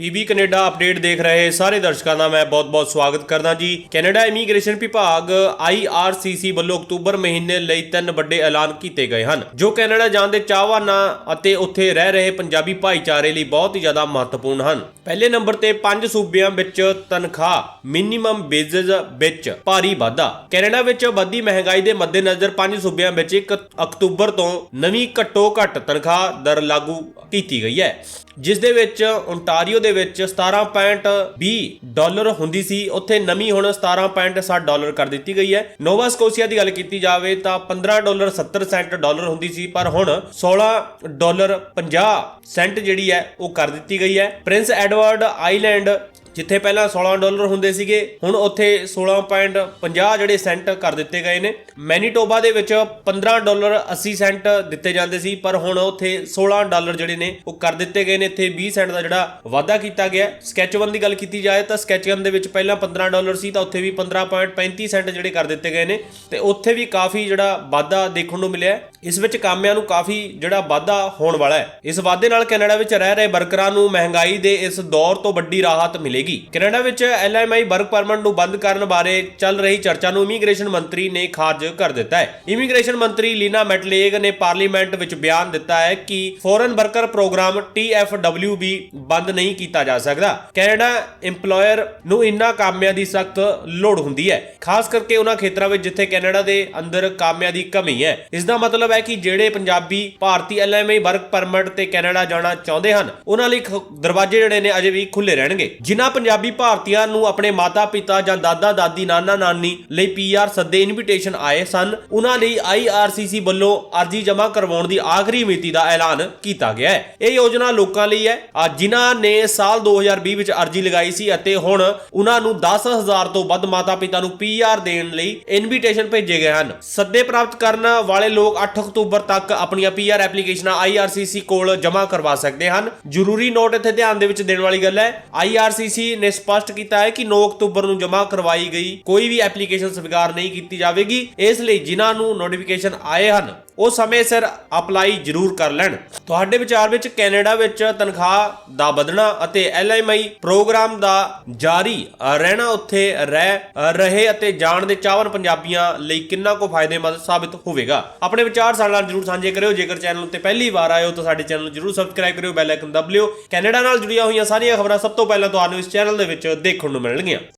PB Canada update ਦੇਖ ਰਹੇ ਸਾਰੇ ਦਰਸ਼ਕਾਂ ਦਾ ਮੈਂ ਬਹੁਤ-ਬਹੁਤ ਸਵਾਗਤ ਕਰਦਾ ਜੀ। ਕੈਨੇਡਾ ਇਮੀਗ੍ਰੇਸ਼ਨ ਵਿਭਾਗ IRCC ਵੱਲੋਂ ਅਕਤੂਬਰ ਮਹੀਨੇ ਲਈ ਤਿੰਨ ਵੱਡੇ ਐਲਾਨ ਕੀਤੇ ਗਏ ਹਨ, ਜੋ ਕੈਨੇਡਾ ਜਾਣ ਦੇ ਚਾਹਵਾਨਾਂ ਅਤੇ ਉੱਥੇ ਰਹਿ ਰਹੇ ਪੰਜਾਬੀ ਭਾਈਚਾਰੇ ਲਈ ਬਹੁਤ ਹੀ ਜ਼ਿਆਦਾ ਮਹੱਤਵਪੂਰਨ ਹਨ। ਪਹਿਲੇ ਨੰਬਰ ਤੇ ਪੰਜ ਸੂਬਿਆਂ ਵਿੱਚ ਤਨਖਾਹ ਮਿਨੀਮਮ ਵੇਜਸ ਵਿੱਚ ਭਾਰੀ ਵਾਧਾ। ਕੈਨੇਡਾ ਵਿੱਚ ਵੱਧਦੀ ਮਹਿੰਗਾਈ ਦੇ ਮੱਦੇਨਜ਼ਰ ਪੰਜ ਸੂਬਿਆਂ ਵਿੱਚ 1 ਅਕਤੂਬਰ ਤੋਂ ਨਵੀਂ ਘੱਟੋ ਘੱਟ ਤਨਖਾਹ ਦਰ ਲਾਗੂ ਕੀਤੀ ਗਈ ਹੈ। ਜਿਸ ਦੇ ਵਿੱਚ ਓਨਟਾਰੀਓ ਦੇ ਵਿੱਚ 17.20 ਡਾਲਰ ਹੁੰਦੀ ਸੀ। ਉੱਥੇ ਨਵੀਂ ਹੁਣ 17.60 ਡਾਲਰ ਕਰ ਦਿੱਤੀ ਗਈ ਹੈ। ਨੋਵਾ ਸਕੋਸ਼ੀਆ ਦੀ ਗੱਲ ਕੀਤੀ ਜਾਵੇ ਤਾਂ 15 ਡਾਲਰ 70 ਸੈਂਟ ਡਾਲਰ ਹੁੰਦੀ ਸੀ। ਪਰ ਹੁਣ 16 ਡਾਲਰ 50 ਸੈਂਟ ਜਿਹੜੀ ਹੈ, ਉਹ ਕਰ ਦਿੱਤੀ ਗਈ ਹੈ। ਪ੍ਰਿੰਸ ਐਡਵਰਡ ਆਈਲੈਂਡ ਜਿੱਥੇ ਪਹਿਲਾਂ 16 ਡਾਲਰ ਹੁੰਦੇ ਸੀਗੇ, ਹੁਣ ਉੱਥੇ 16.50 ਜਿਹੜੇ ਸੈਂਟ ਕਰ ਦਿੱਤੇ ਗਏ ਨੇ। ਮੈਨੀਟੋਬਾ ਦੇ ਵਿੱਚ 15 ਡਾਲਰ 80 ਸੈਂਟ ਦਿੱਤੇ ਜਾਂਦੇ ਸੀ, ਪਰ ਹੁਣ ਉੱਥੇ 16 ਡਾਲਰ ਜਿਹੜੇ ਨੇ, ਉਹ ਕਰ ਦਿੱਤੇ ਗਏ ਨੇ। ਇੱਥੇ 20 ਸੈਂਟ ਦਾ ਜਿਹੜਾ ਵਾਧਾ ਕੀਤਾ ਗਿਆ ਸਕੈਚਵਨ ਦੀ ਗੱਲ ਕੀਤੀ ਜਾਏ ਤਾਂ ਸਕੈਚਵਨ ਦੇ ਵਿੱਚ ਪਹਿਲਾਂ 15 ਡਾਲਰ ਸੀ, ਤਾਂ ਉੱਥੇ ਵੀ 15.35 ਸੈਂਟ ਜਿਹੜੇ ਕਰ ਦਿੱਤੇ ਗਏ ਨੇ। ਤੇ ਉੱਥੇ ਵੀ ਕਾਫੀ ਜਿਹੜਾ ਵਾਧਾ ਦੇਖਣ ਨੂੰ ਮਿਲਿਆ ਇਸ ਵਿੱਚ ਕਾਮਿਆਂ ਨੂੰ ਕਾਫੀ ਜਿਹੜਾ ਵਾਧਾ ਹੋਣ ਵਾਲਾ ਹੈ। ਇਸ ਵਾਧੇ ਨਾਲ ਕੈਨੇਡਾ ਵਿੱਚ ਰਹਿ ਰਹੇ ਵਰਕਰਾਂ ਨੂੰ ਮਹਿੰਗਾਈ ਦੇ ਇਸ ਦੌਰ ਤੋਂ ਵੱਡੀ ਰਾਹਤ ਮਿਲੇਗੀ। ਕੈਨੇਡਾ ਵਿੱਚ ਐਲਐਮਆਈ ਵਰਕ ਪਰਮਿਟ ਨੂੰ ਬੰਦ ਕਰਨ ਬਾਰੇ ਚੱਲ ਰਹੀ ਚਰਚਾ ਨੂੰ ਇਮੀਗ੍ਰੇਸ਼ਨ ਮੰਤਰੀ ਨੇ ਖਾਰਜ ਕਰ ਦਿੱਤਾ ਹੈ। ਇਮੀਗ੍ਰੇਸ਼ਨ ਮੰਤਰੀ ਲੀਨਾ ਮੈਟਲੇਗ ਨੇ ਪਾਰਲੀਮੈਂਟ ਵਿੱਚ ਬਿਆਨ ਦਿੱਤਾ ਹੈ ਕਿ ਫੋਰਨ ਵਰਕਰ ਪ੍ਰੋਗਰਾਮ TFW ਵੀ ਬੰਦ ਨਹੀਂ ਕੀਤਾ ਜਾ ਸਕਦਾ। ਕੈਨੇਡਾ EMPLOYER ਨੂੰ ਇਨ੍ਹਾਂ ਕਾਮਿਆਂ ਦੀ ਸਖਤ ਲੋੜ ਹੁੰਦੀ ਹੈ। ਖਾਸ ਕਰਕੇ ਉਹਨਾਂ ਖੇਤਰਾਂ ਵਿੱਚ ਜਿੱਥੇ ਕੈਨੇਡਾ ਦੇ ਅੰਦਰ ਕਾਮਿਆਂ ਦੀ ਕਮੀ ਹੈ। ਇਸ ਦਾ ਮਤਲਬ ਹੈ ਕਿ ਜਿਹੜੇ ਪੰਜਾਬੀ ਭਾਰਤੀ ਐਲਐਮਆਈ ਵਰਕ ਪਰਮਿਟ ਤੇ ਕੈਨੇਡਾ ਜਾਣਾ ਚਾਹੁੰਦੇ ਹਨ, ਉਹਨਾਂ ਲਈ ਦਰਵਾਜ਼ੇ ਜਿਹੜੇ ਨੇ ਅਜੇ ਵੀ ਖੁੱਲੇ ਰਹਿਣਗੇ। ਜਿਨ੍ਹਾਂ ਪੰਜਾਬੀ ਭਾਰਤੀਆਂ ਨੂੰ ਆਪਣੇ ਮਾਤਾ-ਪਿਤਾ ਜਾਂ ਦਾਦਾ-ਦਾਦੀ, ਨਾਨਾ-ਨਾਨੀ ਲਈ ਪੀਆਰ ਸੱਦੇ ਇਨਵੀਟੇਸ਼ਨ ਆਏ ਸਨ, ਉਹਨਾਂ ਲਈ ਆਈਆਰਸੀਸੀ ਵੱਲੋਂ ਅਰਜ਼ੀ ਜਮ੍ਹਾਂ ਕਰਵਾਉਣ ਦੀ ਆਖਰੀ ਮਿਤੀ ਦਾ ਐਲਾਨ ਕੀਤਾ ਗਿਆ ਹੈ। ਇਹ ਯੋਜਨਾ ਲੋਕਾਂ ਲਈ ਹੈ। ਜਿਨ੍ਹਾਂ ਨੇ ਸਾਲ 2020 ਵਿੱਚ ਅਰਜ਼ੀ ਲਗਾਈ ਸੀ ਅਤੇ ਹੁਣ ਉਹਨਾਂ ਨੂੰ 10000 ਤੋਂ ਵੱਧ ਮਾਤਾ-ਪਿਤਾ ਨੂੰ ਪੀਆਰ ਦੇਣ ਲਈ ਇਨਵੀਟੇਸ਼ਨ ਭੇਜੇ ਗਏ ਹਨ। ਸੱਦੇ ਪ੍ਰਾਪਤ ਕਰਨ ਵਾਲੇ ਲੋਕ 8 ਅਕਤੂਬਰ ਤੱਕ ਆਪਣੀਆਂ ਪੀਆਰ ਐਪਲੀਕੇਸ਼ਨਾਂ ਆਈਆਰਸੀਸੀ ਕੋਲ ਜਮ੍ਹਾਂ ਕਰਵਾ ਸਕਦੇ ਹਨ। ਜ਼ਰੂਰੀ ਨੋਟ ਇੱਥੇ ਧਿਆਨ ਦੇ ਵਿੱਚ ਦੇਣ ਵਾਲੀ ਗੱਲ ਹੈ ਆਈਆਰਸੀਸੀ ਨੇ ਸਪਸ਼ਟ ਕੀਤਾ ਹੈ ਕਿ 9 ਅਕਤੂਬਰ ਨੂੰ ਜਮ੍ਹਾਂ ਕਰਵਾਈ ਗਈ ਕੋਈ ਵੀ ਐਪਲੀਕੇਸ਼ਨ ਸਵੀਕਾਰ ਨਹੀਂ ਕੀਤੀ ਜਾਵੇਗੀ। ਇਸ ਲਈ ਜਿਨ੍ਹਾਂ ਨੂੰ ਨੋਟੀਫਿਕੇਸ਼ਨ ਆਏ ਹਨ ਉਹ ਸਮੇਂ ਸਿਰ ਅਪਲਾਈ ਜ਼ਰੂਰ ਕਰ ਲੈਣ। ਤੁਹਾਡੇ ਵਿਚਾਰ ਵਿੱਚ ਕੈਨੇਡਾ ਵਿੱਚ ਤਨਖਾਹ ਦਾ ਵਧਣਾ ਅਤੇ ਐਲਐਮਆਈ ਪ੍ਰੋਗਰਾਮ ਦਾ ਜਾਰੀ ਰਹਿਣਾ ਉੱਥੇ ਰਹਿ ਰਹੇ ਅਤੇ ਜਾਣ ਦੇ ਚਾਹਵਨ ਪੰਜਾਬੀਆਂ ਲਈ ਕਿੰਨਾ ਕੁ ਫਾਇਦੇਮੰਦ ਸਾਬਿਤ ਹੋਵੇਗਾ? ਆਪਣੇ ਵਿਚਾਰ ਸਾਡੇ ਨਾਲ ਜਰੂਰ ਸਾਂਝੇ ਕਰਿਓ। ਜੇਕਰ ਚੈਨਲ ਉੱਤੇ ਪਹਿਲੀ ਵਾਰ ਆਏ ਹੋ ਤਾਂ ਸਾਡੇ ਚੈਨਲ ਨੂੰ ਜਰੂਰ ਸਬਸਕ੍ਰਾਈਬ ਕਰਿਓ, ਬੈਲ ਆਈਕਨ ਦਬ ਲਿਓ। ਕੈਨੇਡਾ ਨਾਲ ਜੁੜੀਆਂ ਹੋਈਆਂ ਸਾਰੀਆਂ ਖਬਰਾਂ ਸਭ ਤੋਂ ਪਹਿਲਾਂ ਤੁਹਾਨੂੰ ਇਸ ਚੈਨਲ ਦੇ ਵਿੱਚ ਦੇਖਣ ਨੂੰ ਮਿਲਣਗੀਆਂ।